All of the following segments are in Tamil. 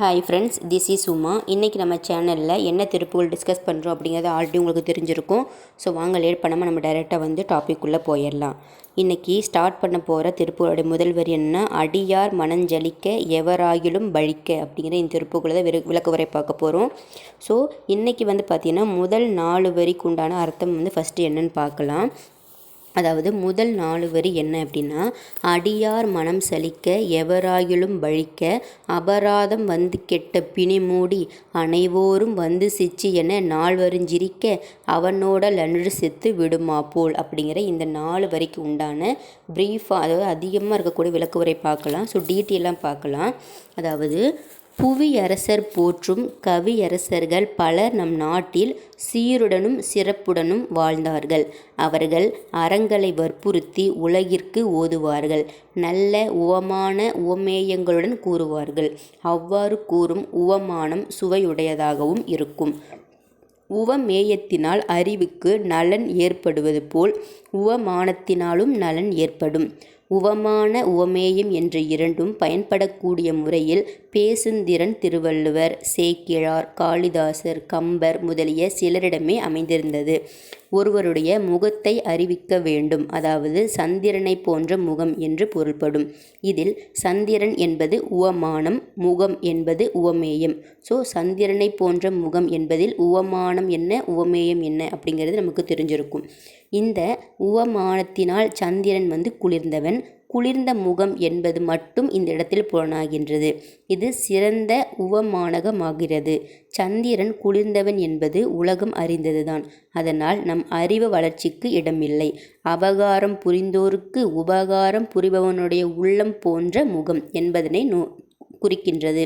Hi friends this is Uma இன்றைக்கி நம்ம சேனலில் என்ன திருப்புகள் டிஸ்கஸ் பண்ணுறோம் அப்படிங்கிறது ஆல்ரெடி உங்களுக்கு தெரிஞ்சிருக்கும். ஸோ வாங்க லேட் பண்ணாமல் நம்ம டைரெக்டாக வந்து டாபிக் உள்ளே போயிடலாம். இன்றைக்கி ஸ்டார்ட் பண்ண போகிற திருப்புகளுடைய முதல் வரி என்ன? அடியார் மனஞ்சலிக்க எவராகிலும் பழிக்க அப்படிங்கிற இந்த திருப்புகளை தான் விரு விளக்க உரை பார்க்க போகிறோம் ஸோ இன்றைக்கி வந்து பார்த்திங்கன்னா முதல் நாலு வரிக்கு உண்டான அர்த்தம் வந்து ஃபஸ்ட்டு என்னன்னு பார்க்கலாம். அதாவது முதல் நாலு வரி என்ன அப்படின்னா அடியார் மனம் சலிக்க எவராயிலும் பழிக்க அபராதம் வந்து கெட்ட பிணி மூடி அனைவோரும் வந்து சிச்சு என நால்வருஞ்சிரிக்க அவனோட லன்று செத்து விடுமா போல் அப்படிங்கிற இந்த நாலு வரிக்கு உண்டான ப்ரீஃபாக அதாவது அதிகமாக இருக்கக்கூடிய விளக்கு உரை பார்க்கலாம் ஸோ டீட்டெயிலாக பார்க்கலாம். அதாவது புவியரசர் போற்றும் கவியரசர்கள் பலர் நம் நாட்டில் சீருடனும் சிறப்புடனும் வாழ்ந்தார்கள். அவர்கள் அறங்களை வற்புறுத்தி உலகிற்கு ஓதுவார்கள். நல்ல உவமான உவமேயங்களுடன் கூறுவார்கள். அவ்வாறு கூறும் உவமானம் சுவையுடையதாகவும் இருக்கும். உவமேயத்தினால் அறிவுக்கு நலன் ஏற்படுவது போல் உவமானத்தினாலும் நலன் ஏற்படும். உவமான உவமேயம் என்ற இரண்டும் பயன்படக்கூடிய முறையில் பேசுந்திறன் திருவள்ளுவர் சேக்கிழார் காளிதாசர் கம்பர் முதலிய சிலரிடமே அமைந்திருந்தது. ஒருவருடைய முகத்தை அறிவிக்க வேண்டும். அதாவது சந்திரனை போன்ற முகம் என்று பொருள்படும். இதில் சந்திரன் என்பது உவமானம் முகம் என்பது உவமேயம். ஸோ சந்திரனை போன்ற முகம் என்பதில் உவமானம் என்ன உவமேயம் என்ன அப்படிங்கிறது நமக்கு தெரிஞ்சிருக்கும். இந்த உவமானத்தினால் சந்திரன் வந்து குளிர்ந்தவன் குளிர்ந்த முகம் என்பது மட்டும் இந்த இடத்தில் புலனாகின்றது. இது சிறந்த உவமானகமாகிறது. சந்திரன் குளிர்ந்தவன் என்பது உலகம் அறிந்ததுதான். அதனால் நம் அறிவு வளர்ச்சிக்கு இடமில்லை. அபகாரம் புரிந்தோருக்கு உபகாரம் புரிபவனுடைய உள்ளம் போன்ற முகம் என்பதனை நோ குறிக்கின்றது.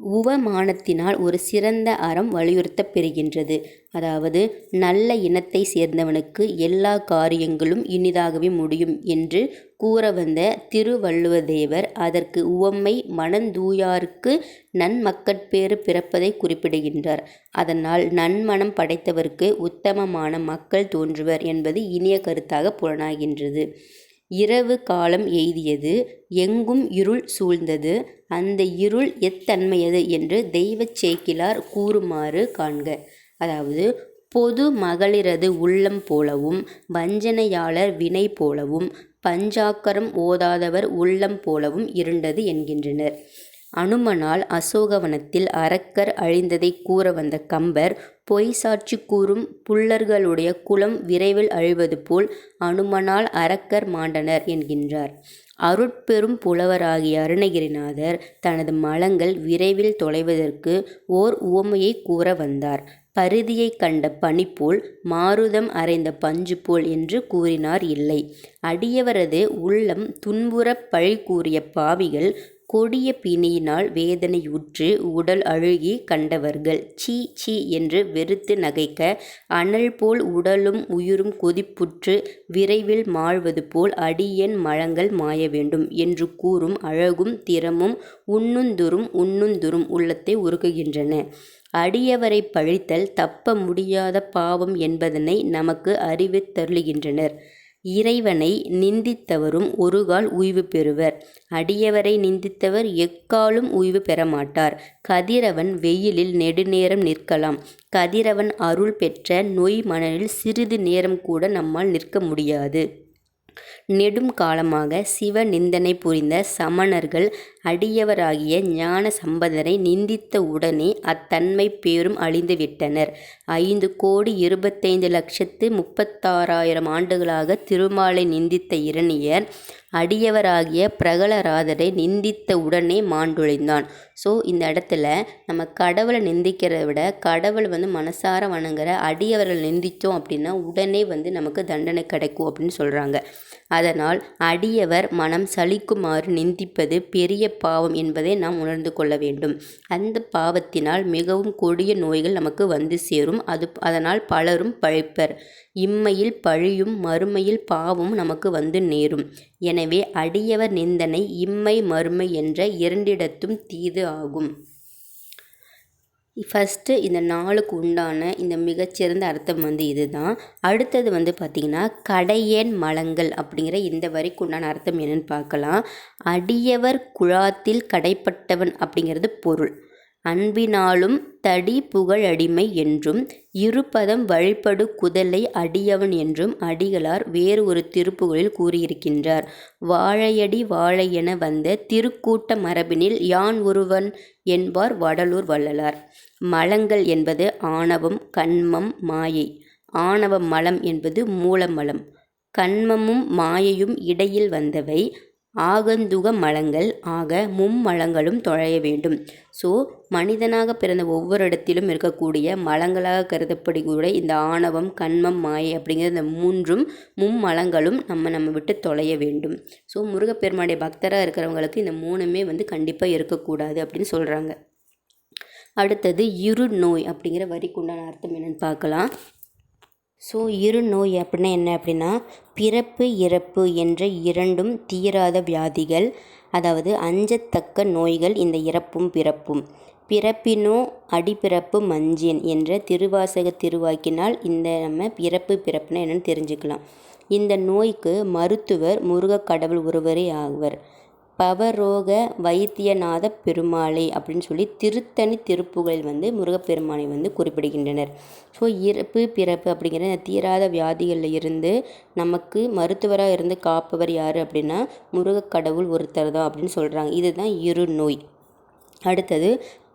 உவமானத்தினால் ஒரு சிறந்த அறம் வலியுறுத்தப் பெறுகின்றது அதாவது நல்ல இனத்தை சேர்ந்தவனுக்கு எல்லா காரியங்களும் இனிதாகவே முடியும் என்று கூற வந்த திருவள்ளுவதேவர் அதற்கு உவமை மனந்தூயாருக்கு நன்மக்கட்பேறு பிறப்பதை குறிப்பிடுகின்றார். அதனால் நன்மனம் படைத்தவருக்கு உத்தமமான மக்கள் தோன்றுவர் என்பது இனிய கருத்தாக புலனாகின்றது. இரவு காலம் எய்தியது எங்கும் இருள் சூழ்ந்தது அந்த இருள் எத்தன்மையது என்று தெய்வச் சேக்கிலார் கூறுமாறு காண்க. அதாவது பொது மகளிரது உள்ளம் போலவும் வஞ்சனையாளர் வினை போலவும் பஞ்சாக்கரம் ஓதாதவர் உள்ளம் போலவும் இருண்டது என்கின்றனர். அனுமனால் அசோகவனத்தில் அரக்கர் அழிந்ததைக் கூற வந்த கம்பர் பொய் சாட்சி கூறும் புல்லர்களுடைய குலம் விரைவில் அழிவது போல் அனுமனால் அரக்கர் மாண்டனர் என்கின்றார். அருட்பெரும் புலவராகிய அருணகிரிநாதர் தனது மலங்கள் விரைவில் தொலைவதற்கு ஓர் உவமையை கூற வந்தார். பருதியைக் கண்ட பனிப்போல் மாருதம் அறைந்த பஞ்சு போல் என்று கூறினார் இல்லை. அடியவரது உள்ளம் துன்புறப் பழி கூறிய பாவிகள் கொடிய பிணியினால் வேதனையுற்று உடல் அழுகி கண்டவர்கள். சீ சீ என்று வெறுத்து நகைக்க அனல் போல் உடலும் உயிரும் கொதிப்புற்று விரைவில் மாழ்வது போல் அடியேன் மழங்கள் மாய வேண்டும் என்று கூறும் அழகும் திறமும் உண்ணுந்துரும் உண்ணுந்துரும் உள்ளத்தை உருகுகின்றன அடியவரை பழித்தல் தப்ப முடியாத பாவம் என்பதனை நமக்கு அறிவித்தருளுகின்றனர். இறைவனை நிந்தித்தவரும் ஒருகால் உய்வு பெறுவர். அடியவரை நிந்தித்தவர் எக்காலும் உய்வு பெறமாட்டார். கதிரவன் வெயிலில் நெடுநேரம் நிற்கலாம். கதிரவன் அருள் பெற்ற நொய் மணலில் சிறிது நேரம் கூட நம்மால் நிற்க முடியாது. நெடும் காலமாக சிவ நிந்தனை புரிந்த சமணர்கள் அடியவராகிய ஞான சம்பந்தரை நிந்தித்த உடனே அத்தன்மை பேரும் அழிந்துவிட்டனர் ஐந்து கோடி இருபத்தைந்து லட்சத்து முப்பத்தாறாயிரம் ஆண்டுகளாக திருமாலை நிந்தித்த இரணியர் அடியவராகிய பிரகலராதரை நிந்தித்த உடனே மாண்டொழிந்தான். ஸோ இந்த இடத்துல நம்ம கடவுளை நிந்திக்கிறத விட கடவுள் வந்து மனசார வணங்குற அடியவர்கள் நிந்தித்தோம் அப்படின்னா உடனே வந்து நமக்கு தண்டனை கிடைக்கும் அப்படின்னு சொல்கிறாங்க அதனால் அடியவர் மனம் சலிக்குமாறு நிந்திப்பது பெரிய பாவம் என்பதை நாம் உணர்ந்து கொள்ள வேண்டும். அந்த பாவத்தினால் மிகவும் கொடிய நோய்கள் நமக்கு வந்து சேரும். அது அதனால் பலரும் பழிப்பர். இம்மையில் பழியும் மறுமையில் பாவமும் நமக்கு வந்து நேரும். எனவே அடியவர் நிந்தனை, 'இம்மை' 'மறுமை' என்ற இரண்டிடத்தும் தீது ஆகும். ஃபஸ்ட்டு இந்த நாளுக்கு உண்டான இந்த மிகச்சிறந்த அர்த்தம் வந்து இதுதான். அடுத்தது வந்து பார்த்திங்கன்னா கடையேன் மலங்கள் அப்படிங்கிற இந்த வரிக்கு உண்டான அர்த்தம் என்னன்னு பார்க்கலாம். அடியவர் குழாத்தில் கடைப்பட்டவன் அப்படிங்கிறது பொருள். அன்பினாலும் தடி புகழடிமை என்றும் இருபதம் வழிபடு குதலை அடியவன் என்றும் அடிகளார் வேறு ஒரு திருப்புகழில் கூறியிருக்கின்றார். வாழையடி வாழை என வந்த திருக்கூட்ட மரபினில் யான் ஒருவன் என்பார் வடலூர் வள்ளலார். மலங்கள் என்பது ஆணவம் கண்மம் மாயை. ஆணவ மலம் என்பது மூலமலம். கண்மமும் மாயையும் இடையில் வந்தவை ஆகந்துக மலங்கள் ஆக மும்மலங்களும் தொலைய வேண்டும். ஸோ மனிதனாக பிறந்த ஒவ்வொரு இடத்திலும் இருக்கக்கூடிய மலங்களாக கருதப்படக்கூடிய இந்த ஆணவம் கண்மம் மாயை அப்படிங்கிற இந்த மூன்றும் மும்மலங்களும் நம்ம நம்ம விட்டு தொலைய வேண்டும். ஸோ முருகப்பெருமானுடைய பக்தராக இருக்கிறவங்களுக்கு இந்த மூணுமே வந்து கண்டிப்பாக இருக்கக்கூடாது அப்படின்னு சொல்கிறாங்க அடுத்தது இரு நோய் அப்படிங்கிற வரிக்குண்டான அர்த்தம் என்னென்னு பார்க்கலாம். ஸோ இரு நோய் அப்படின்னா என்ன அப்படின்னா பிறப்பு இறப்பு என்ற இரண்டும் தீராத வியாதிகள் அதாவது அஞ்சத்தக்க நோய்கள் இந்த இறப்பும் பிறப்பும். பிறப்பினோ அடிப்பிறப்பு மஞ்சேன் என்ற திருவாசக திருவாக்கினால் இந்த நம்ம பிறப்பு பிறப்புனா என்னென்னு தெரிஞ்சுக்கலாம். இந்த நோய்க்கு மருத்துவர் முருகக் கடவுள் ஒருவரே ஆகுவர் பவரோக வைத்தியநாத பெருமாளே அப்படின்னு சொல்லி திருத்தணி திருப்புகளில் வந்து முருகப்பெருமானை வந்து குறிப்பிடுகின்றனர். ஸோ இறப்பு பிறப்பு அப்படிங்கிற இந்த தீராத வியாதிகளில் இருந்து நமக்கு மருத்துவராக இருந்து காப்பவர் யார் அப்படின்னா முருகக்கடவுள் ஒருத்தர் தான் அப்படின்னு சொல்கிறாங்க இதுதான் இரு நோய். அடுத்தது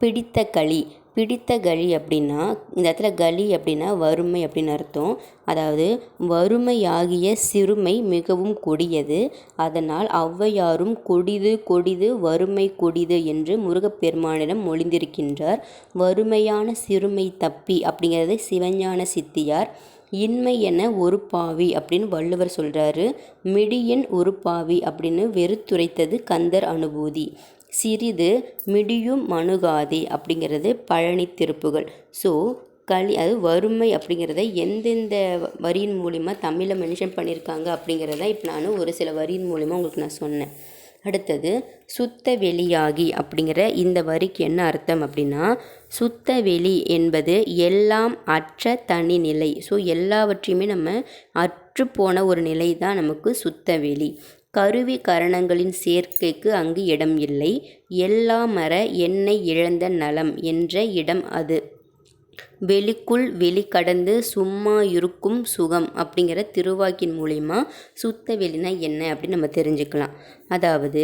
பிடித்த களி. பிடித்த களி அப்படின்னா இந்த இடத்துல களி அப்படின்னா வறுமை அப்படின்னு அர்த்தம். அதாவது வறுமையாகிய சிறுமை மிகவும் கொடியது. அதனால் ஔவையாரும் கொடிது கொடிது வறுமை கொடிது என்று முருகப்பெருமானிடம் மொழிந்திருக்கின்றார். வறுமையான சிறுமை தப்பி அப்படிங்கிறது சிவஞான சித்தியார். இன்மை என ஒரு பாவி அப்படின்னு வள்ளுவர் சொல்கிறாரு மிடியன் ஒரு பாவி அப்படின்னு வெறுத்துரைத்தது கந்தர் அனுபூதி. சிறிது மிடியும் மணுகாதே அப்படிங்கிறது பழனி திருப்புகள். ஸோ களி அது வறுமை அப்படிங்கிறத எந்தெந்த வரியின் மூலிமா தமிழில் மென்ஷன் பண்ணியிருக்காங்க அப்படிங்கிறத இப்போ நான் ஒரு சில வரியின் மூலிமா உங்களுக்கு நான் சொன்னேன். அடுத்தது சுத்த வெளியாகி அப்படிங்கிற இந்த வரிக்கு என்ன அர்த்தம் அப்படின்னா சுத்த வெளி என்பது எல்லாம் அற்ற தனி நிலை. ஸோ எல்லாவற்றையுமே நம்ம அற்று போன ஒரு நிலை தான் நமக்கு சுத்த வெளி. கருவி கரணங்களின் சேர்க்கைக்கு அங்கு இடம் இல்லை. எல்லா மர எண்ணெய் இழந்த நலம் என்ற இடம் அது. வெளிக்குள் வெளி கடந்து சும்மா இருக்கும் சுகம் அப்படிங்கிற திருவாக்கின் மூலிமா சுத்த வெளினா என்ன அப்படின்னு நம்ம தெரிஞ்சுக்கலாம். அதாவது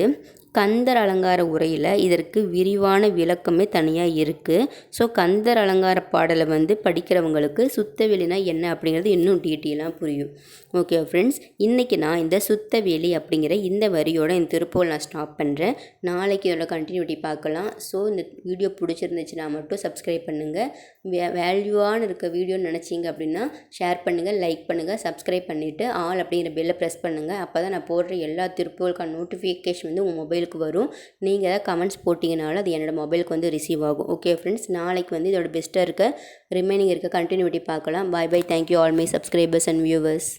கந்தர் அலங்கார உரையில் இதற்கு விரிவான விளக்கமே தனியாக இருக்குது ஸோ கந்தர் அலங்கார பாடலை வந்து படிக்கிறவங்களுக்கு சுத்தவெளினா என்ன அப்படிங்கிறது இன்னும் டீட்டெயிலாக புரியும். ஓகே ஃப்ரெண்ட்ஸ் இன்றைக்கி நான் இந்த சுத்தவெளி அப்படிங்கிற இந்த வரியோட இந்த திருப்பூர் நான் ஸ்டாப் பண்ணுறேன் நாளைக்கு இதோட கண்டினியூட்டி பார்க்கலாம். ஸோ இந்த வீடியோ பிடிச்சிருந்துச்சுன்னா மட்டும் சப்ஸ்கிரைப் பண்ணுங்கள் வே வேல்யூவான இருக்க வீடியோன்னு நினச்சிங்க அப்படின்னா ஷேர் பண்ணுங்கள் லைக் பண்ணுங்கள் சப்ஸ்கிரைப் பண்ணிவிட்டு ஆல் அப்படிங்கிற பெல்லை ப்ரெஸ் பண்ணுங்கள் அப்போ தான் நான் போடுற எல்லா திருப்போலுக்கான நோட்டிஃபிகேஷன் வந்து உங்கள் மொபைல் மொபைலுக்கு வரும். நீங்கள் கமெண்ட்ஸ் போட்டிங்கனாலும் அது என்னோடய மொபைலுக்கு வந்து ரிசீவ் ஆகும். ஓகே ஃப்ரெண்ட்ஸ் நாளைக்கு வந்து இதோட பெஸ்ட்டாக இருக்க ரிமைனிங் இருக்க கண்டினியூட்டி பார்க்கலாம். Bye bye thank you all my subscribers and viewers